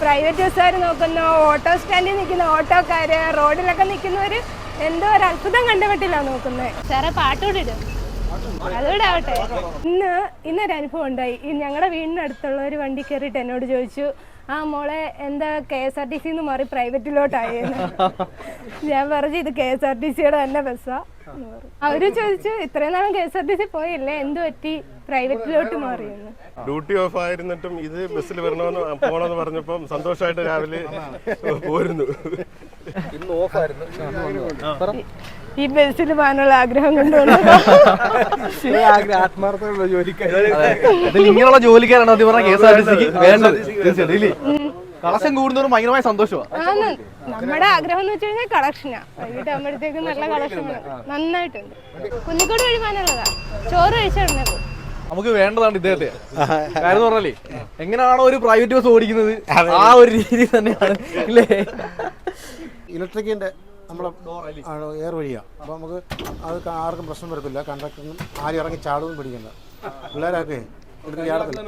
Private ബസ്സുകാർ നോക്കുന്നു auto സ്റ്റാൻഡിൽ നിൽക്കുന്ന ഓട്ടോക്കാർ റോഡിലൊക്കെ നിൽക്കുന്നവർ എന്തോ ഒരു അത്ഭുതം കണ്ടുപെട്ടില്ല നോക്കുന്നത് സാറേ പാട്ടുകൂടി ഇടും. അതുകൂടെ ആവട്ടെ. ഇന്ന് ഇന്നൊരു അനുഭവം ഉണ്ടായി. ഈ ഞങ്ങളുടെ വീടിനടുത്തുള്ള ഒരു വണ്ടി കയറിയിട്ട് എന്നോട് ചോദിച്ചു ആ മോളെ എന്താ കെ എസ് ആർ ടി സിന്ന് മാറി പ്രൈവറ്റിലോട്ടായി ഞാൻ പറഞ്ഞു ഇത് കെ എസ് ആർ ടി സിയുടെ തന്നെ ബസ്സാ എന്ന് പറഞ്ഞു. അവർ ചോദിച്ചു ഇത്രയും നാളും K S R T C പോയില്ലേ? എന്ത് പറ്റി? പ്രൈവറ്റിലോട്ട് മാറിയെന്ന്. ഡ്യൂട്ടി ഓഫ് ആയിരുന്നിട്ടും ഇത് ബസ്സിൽ വരണമെന്ന് പോണെന്ന് പറഞ്ഞപ്പം സന്തോഷമായിട്ട് രാവിലെ പോരുന്നു. ഇന്ന് ഓഫായിരുന്നു. ഈ ബസ്സിൽ പോകാനുള്ള ആഗ്രഹം കൊണ്ടുവന്നത് ആത്മാർത്ഥമുള്ള ജോലിക്കാർ ഇതിൽ ഇങ്ങനെയുള്ള ജോലിക്കാരാണ് അത് പറഞ്ഞ കെ എസ് ആർ ടി സിക്ക് വേണ്ടത്. കളക്ഷൻ കൂടുന്നവരും ഭയങ്കരമായ സന്തോഷമാണ് നമ്മുടെ ആഗ്രഹം എന്ന് വെച്ച് കഴിഞ്ഞാൽ കളക്ഷനാ. വൈകിട്ട് ആകുമ്പോഴത്തേക്കും നല്ല കളക്ഷനാണ് നന്നായിട്ടുണ്ട്. കുന്നിക്കോട് വഴി പോകാനുള്ളതാ ചോറ് കഴിച്ചിടണേ നമുക്ക് വേണ്ടതാണ് ഇദ്ദേഹത്തെ. കാര്യം പറഞ്ഞാലേ എങ്ങനെയാണോ ഒരു പ്രൈവറ്റ് ബസ് ഓടിക്കുന്നത് ആ ഒരു രീതി തന്നെയാണ് ഇല്ലേ? ഇലക്ട്രിക്കിന്റെ നമ്മളെ എയർ വഴിയാണ് അപ്പോൾ നമുക്ക് അത് ആർക്കും പ്രശ്നം വരത്തില്ല. കണ്ടക്ടറിനും ആരും ഇറങ്ങി ചാടുമെന്ന് പിടിക്കണ്ട പിള്ളേരൊക്കെ ഇവിടുന്ന് ചാടത്തില്ല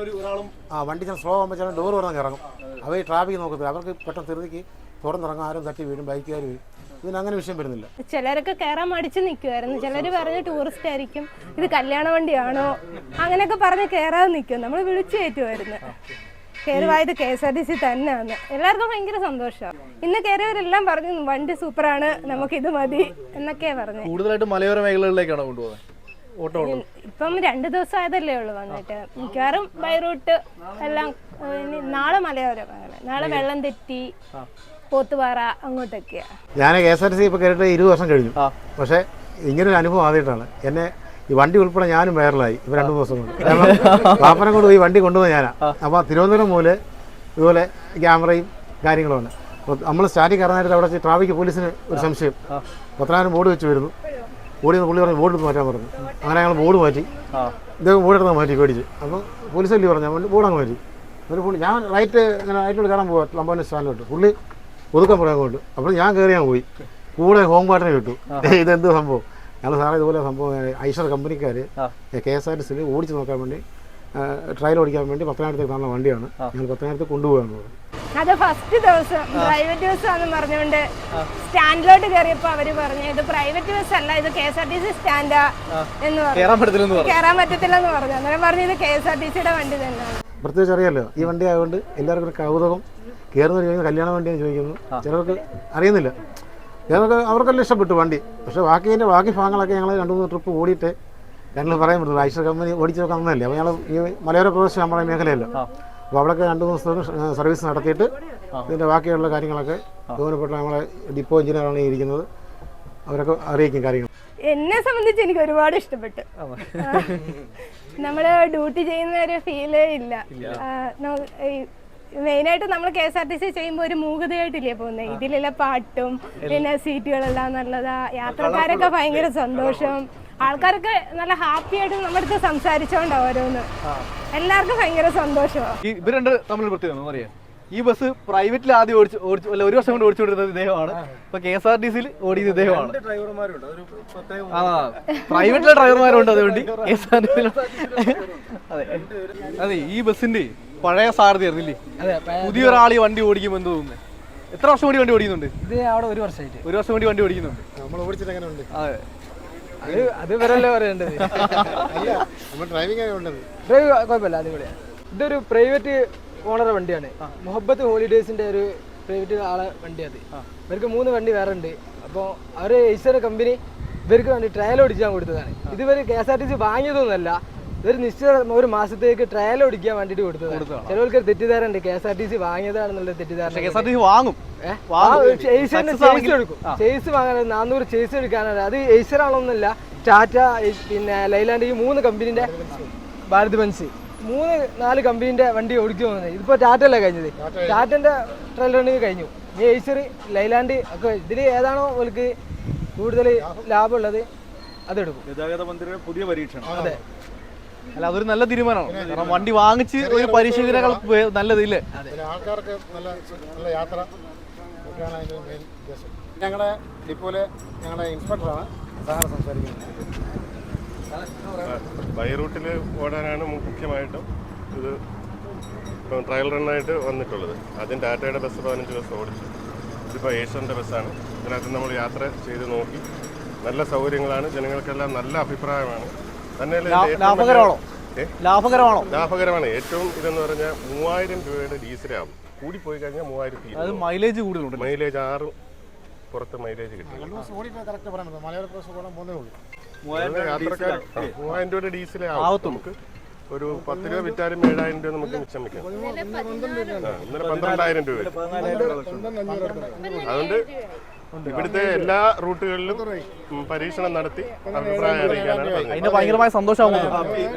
ആ വണ്ടി ഞാൻ സ്ലോ ആകുമ്പോൾ ചില ഡോർ തുറന്നു ഇറങ്ങും. അവർ ട്രാഫിക് നോക്കത്തില്ല. അവർക്ക് പെട്ടെന്ന് തിരുതിക്ക് തുറന്നിറങ്ങും. ആരും തട്ടി വീഴും. ബൈക്കുകാർ വീഴും. ഇതിന് അങ്ങനെ വിഷയം വരുന്നില്ല. ചിലരൊക്കെ കയറാൻ മടിച്ച് നിൽക്കുമായിരുന്നു ചിലർ പറഞ്ഞ് ടൂറിസ്റ്റ് ആയിരിക്കും. ഇത് കല്യാണ വണ്ടിയാണോ? അങ്ങനെയൊക്കെ പറഞ്ഞ് കയറാതെ നിൽക്കും. നമ്മൾ വിളിച്ചു കയറ്റുമായിരുന്നു കയറുവായത് K S R T C തന്നെയാണ്. എല്ലാവർക്കും ഭയങ്കര സന്തോഷമാണ് ഇന്ന് കയറിയവരെല്ലാം പറഞ്ഞു വണ്ടി സൂപ്പറാണ് ഇത് മതി എന്നൊക്കെയാ പറഞ്ഞു കൂടുതലായിട്ട് മലയോര മേഖലകളിലേക്കാണ് കൊണ്ടുപോകുന്നത് ഇപ്പം രണ്ട് ദിവസം ആയതല്ലേ ഉള്ളു വന്നിട്ട്. മിക്കവാറും ബൈറൂട്ട് എല്ലാം നാളെ മലയോര മേഖല. നാളെ വെള്ളം തെറ്റി പോത്തുപാറ അങ്ങോട്ടൊക്കെയാ. ഞാൻ K S R T C ഇപ്പൊ കേട്ടിട്ട് ഇരുപത് വർഷം കഴിഞ്ഞു. പക്ഷെ ഇങ്ങനൊരു അനുഭവം ആദ്യമായിട്ടാണ്. എന്നെ ഈ വണ്ടി ഉൾപ്പെടെ ഞാനും വൈറലായി. ഇപ്പം രണ്ടു ദിവസം കൊണ്ട്. കാരണം പാപ്പനെ കൊണ്ട് ഈ വണ്ടി കൊണ്ടുപോയി ഞാനാ. അപ്പോൾ തിരുവനന്തപുരം മുതൽ ഇതുപോലെ ക്യാമറയും കാര്യങ്ങളുമാണ്. അപ്പോൾ നമ്മൾ സ്റ്റാൻഡിൽ കയറാൻ നേരത്തെ അവിടെ ട്രാഫിക് പോലീസിന് ഒരു സംശയം. പത്തനായിരം ബോർഡ് വെച്ച് വരുന്നു. നിന്ന് പുള്ളി പറഞ്ഞു ബോർഡ് മാറ്റാൻ പറഞ്ഞു. അങ്ങനെ ഞങ്ങൾ ബോർഡ് മാറ്റി. ഇദ്ദേഹം ബോർഡ് എടുത്ത് മാറ്റി പേടിച്ച്. അപ്പോൾ പോലീസ് അല്ലേ പറഞ്ഞു അവന്റെ ബോർഡ് അങ്ങ് മാറ്റി. ഒരു പുള്ളി ഞാൻ റൈറ്റ് ഇങ്ങനെ റൈറ്റിലോട്ട് കയറാൻ പോകാം ലംബോന്റെ സ്റ്റാൻഡിലോട്ട്. പുള്ളി ഒതുക്കാൻ പറയാൻ കൊണ്ട് അപ്പോൾ ഞാൻ കയറിയാൻ പോയി. കൂടെ ഹോം പാട്ടിനെ കിട്ടു. ഇതെന്ത് സംഭവം? ഞങ്ങൾ സാറേ ഇതുപോലെ സംഭവം ഐഷർ കമ്പനിക്കാർ. കെ എസ് ആർ ടി സിയിൽ ഓടിച്ച് നോക്കാൻ വേണ്ടി ട്രയൽ ഓടിക്കാൻ വേണ്ടി പത്തനായിരത്തേക്ക് തന്ന വണ്ടിയാണ്. ഞങ്ങൾ പത്തനായിരത്തേക്ക് കൊണ്ടുപോകാന്ന് പറഞ്ഞു. അത് ഫസ്റ്റ് ദിവസം പ്രൈവറ്റ് ബസ് ആണെന്ന് പറഞ്ഞുകൊണ്ട് സ്റ്റാൻഡിലോട്ട് കയറിയപ്പോ അവർ പറഞ്ഞു ഇത് പ്രൈവറ്റ് ബസ് അല്ല ഇത് K S R T C സ്റ്റാൻഡാ എന്ന് പറഞ്ഞു. കയറാൻ പറ്റത്തില്ലെന്ന് പറഞ്ഞു. അന്നേരം പറഞ്ഞു ഇത് കെ എസ് ആർ ടി സിയുടെ വണ്ടി തന്നെയാണ് പ്രത്യേകിച്ച് അറിയാലോ ഈ വണ്ടി ആയതുകൊണ്ട് എല്ലാവർക്കും ഒരു കൗതുകം. ചോദിക്കുന്നു കല്യാണ വണ്ടിയെന്ന് ചോദിക്കുന്നു. ചിലർക്ക് അറിയുന്നില്ല. ചിലർക്ക് അവർക്കെല്ലാം ഇഷ്ടപ്പെട്ടു വണ്ടി. പക്ഷേ ബാക്കി അതിന്റെ ബാക്കി ഭാഗങ്ങളൊക്കെ ഞങ്ങൾ രണ്ട് മൂന്ന് ട്രിപ്പ് ഓടിയിട്ട് ഞങ്ങൾ പറയാൻ പറ്റും ഐശ്വർ കമ്പനി ഓടിച്ചു നോക്കാൻ വന്നതല്ലേ. അപ്പോൾ ഞങ്ങൾ ഈ മലയോര പ്രദേശം നമ്മുടെ മേഖലയല്ല. അപ്പോൾ അവിടെയൊക്കെ രണ്ട് മൂന്ന് ദിവസം സർവീസ് നടത്തിയിട്ട് ഇതിന്റെ ബാക്കിയുള്ള കാര്യങ്ങളൊക്കെ ബഹുമാനപ്പെട്ട നമ്മളെ ഡിപ്പോ എഞ്ചിനീയറാണ് ഇരിക്കുന്നത്. അവരൊക്കെ അറിയിക്കും കാര്യങ്ങൾ. എന്നെ സംബന്ധിച്ച് എനിക്ക് ഒരുപാട് ഇഷ്ടപ്പെട്ടു. നമ്മൾ ഡ്യൂട്ടി ചെയ്യുന്ന ഒരു ഫീലേ ഇല്ല. മെയിനായിട്ട് നമ്മൾ K S R T C ചെയ്യുമ്പോൾ ഒരു മൂകതയായിട്ടില്ലേ പോകുന്നത് ഇതിലുള്ള പാട്ടും പിന്നെ സീറ്റുകളെല്ലാം നല്ലതാ. യാത്രക്കാരൊക്കെ ഭയങ്കര സന്തോഷം. ആൾക്കാരൊക്കെ നല്ല ഹാപ്പി ആയിട്ട് നമ്മുടെ അടുത്ത് സംസാരിച്ചോണ്ടാ ഓരോന്ന്. എല്ലാവർക്കും ഭയങ്കര സന്തോഷമാണ് ഈ ഇവർ രണ്ട് തമ്മിൽ പ്രത്യേകത അറിയാം ഈ ബസ് പ്രൈവറ്റിൽ ആദ്യം ഓടിച്ച് ഓടിച്ച് അല്ല ഒരു വർഷം കൊണ്ട് ഓടിച്ചുകൊണ്ടിരുന്നത് ഇദ്ദേഹമാണ്. ഇപ്പൊ കെ എസ് ആർ ടി സിയിൽ ഓടിയത് ഇദ്ദേഹമാണ്. ഡ്രൈവർമാരുണ്ട്. അതൊരു പ്രത്യേക ആ. പ്രൈവറ്റിലെ ഡ്രൈവർമാരുണ്ട് അതുകൊണ്ട് കെ എസ് ആർ ടി സിയിൽ അതെ. അതെ ഈ ബസ്സിന്റെ പഴയ സാരഥിയായിരുന്നില്ലേ പുതിയൊരാൾ ഈ വണ്ടി ഓടിക്കുമെന്ന് തോന്നുന്നു? എത്ര വർഷം കൂടി വണ്ടി ഓടിക്കുന്നുണ്ട്? ഇത് അവിടെ ഒരു വർഷമായിട്ട് ഒരു വർഷം കൂടി വണ്ടി ഓടിക്കുന്നുണ്ട്. നമ്മൾ ഓടിച്ചിട്ട് അങ്ങനെ ഉണ്ട്? അതെ. അത് അത് വരല്ലേ പറയേണ്ടത്? അല്ല നമ്മൾ ഡ്രൈവിംഗ് ഡ്രൈവ് കുഴപ്പമില്ല അടിപൊളിയാണ് ഇതൊരു പ്രൈവറ്റ് ഓണർ വണ്ടിയാണ്. മുഹബത്ത് ഹോളിഡേസിന്റെ ഒരു പ്രൈവറ്റ് ആളെ വണ്ടി അത്. ഇവർക്ക് മൂന്ന് വണ്ടി വേറെ ഉണ്ട്. അപ്പോൾ അവർ ഈശ്വര കമ്പനി ഇവർക്ക് വേണ്ടി ട്രയൽ ഓടിക്കാൻ കൊടുത്തതാണ്. ഇതുവരെ K S R T C വാങ്ങിയതൊന്നുമല്ല. ഇവർ നിശ്ചിത ഒരു മാസത്തേക്ക് ട്രയൽ ഓടിക്കാൻ വേണ്ടിയിട്ട് കൊടുത്തതാണ്. ചിലവർക്ക് ഒരു തെറ്റിദ്ധാരണ ഉണ്ട്. K S R T C വാങ്ങിയതാണെന്നുള്ള തെറ്റിദ്ധാരണ K S R T C വാങ്ങും ചേസിന്റെ ചേസ് എടുക്കും. ചേസ് വാങ്ങാൻ നാനൂറ് ചേസ് എടുക്കാനാണ്. അത് ഏഷ്യർ ആണോന്നല്ല ടാറ്റ പിന്നെ ലൈലാൻഡ് ഈ മൂന്ന് കമ്പനീന്റെ ഭാരത് ബൻസ്. മൂന്ന് നാല് കമ്പനീന്റെ വണ്ടി ഓടിച്ചു പോകുന്നത് ഇതിപ്പോ ടാറ്റല്ലേ അല്ല കഴിഞ്ഞത് ടാറ്റന്റെ ട്രയൽ റണ്ണിങ് കഴിഞ്ഞു. ഈ ഏസറി ലൈലാൻഡ് ഒക്കെ ഇതിൽ ഏതാണോ അവർക്ക് കൂടുതൽ ലാഭമുള്ളത് അതെടുക്കും. ഗതാഗത മന്ത്രിയുടെ പുതിയ പരീക്ഷണം. അതെ. അല്ല അതൊരു നല്ല തീരുമാനമാണ്. കാരണം വണ്ടി വാങ്ങിച്ച് ഒരു പരിശീലനങ്ങൾ നല്ലത് ഇല്ലേ? ആൾക്കാർക്ക് നല്ല നല്ല യാത്ര ഞങ്ങളെ ഡിപ്പോയിലെ ഞങ്ങളുടെ ഇൻസ്പെക്ടറാണ് സഹായം സംസാരിക്കുന്നത്. ബൈ റൂട്ടിൽ ഓടാനാണ് മുഖ്യമായിട്ടും ഇത് ഇപ്പം ട്രയൽ റണ്ണായിട്ട് വന്നിട്ടുള്ളത്. ആദ്യം ടാറ്റയുടെ ബസ് പതിനഞ്ച് ബസ് ഓടിച്ചു. ഇതിപ്പോൾ ഏഷ്യന്റെ ബസ്സാണ് ഇതിനകത്ത് നമ്മൾ യാത്ര ചെയ്ത് നോക്കി. നല്ല സൗകര്യങ്ങളാണ്. ജനങ്ങൾക്കെല്ലാം നല്ല അഭിപ്രായമാണ്. തന്നെയല്ല ലാഭകരമാണോ? ലാഭകരമാണോ? ലാഭകരമാണ്. ഏറ്റവും ഇതെന്ന് പറഞ്ഞാൽ മൂവായിരം രൂപയുടെ ഡീസലാവും പോയി കഴിഞ്ഞാൽ മൂവായിരത്തി അത് മൈലേജ് കൂടുതലുണ്ട് മൈലേജ് ആറ് പുറത്ത് മൈലേജ് കിട്ടും. മൂവായിരം രൂപയുടെ ഡീസലേ നമുക്ക് ഒരു പത്ത് രൂപ വിറ്റാലും ഏഴായിരം രൂപ നമുക്ക് മിച്ചം വെക്കാം ഇന്നലെ പന്ത്രണ്ടായിരം രൂപ അതുകൊണ്ട് ഇവിടുത്തെ എല്ലാ റൂട്ടുകളിലും പരീക്ഷണം നടത്തി അഭിപ്രായം അറിയിക്കാനാണ് അതിന്റെ ഭയങ്കരമായ സന്തോഷമാണ്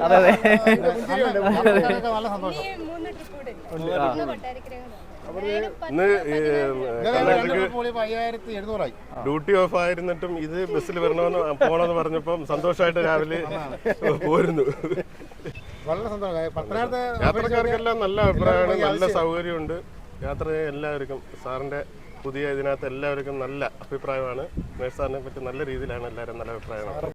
അതെ അതെ ഡ്യൂട്ടി ഓഫ് ആയിരുന്നിട്ടും ഇത് ബസ്സിൽ വരണമെന്ന് പോണെന്ന് പറഞ്ഞപ്പം സന്തോഷമായിട്ട് രാവിലെ പോരുന്നു. യാത്രക്കാർക്കെല്ലാം നല്ല അഭിപ്രായമാണ് നല്ല സൗകര്യമുണ്ട്. യാത്ര എല്ലാവർക്കും സാറിന്റെ പുതിയ ഇതിനകത്ത് എല്ലാവർക്കും നല്ല അഭിപ്രായമാണ്. മേഴ്സാറിനെ പറ്റി നല്ല രീതിയിലാണ് എല്ലാവരും നല്ല അഭിപ്രായമാണ്.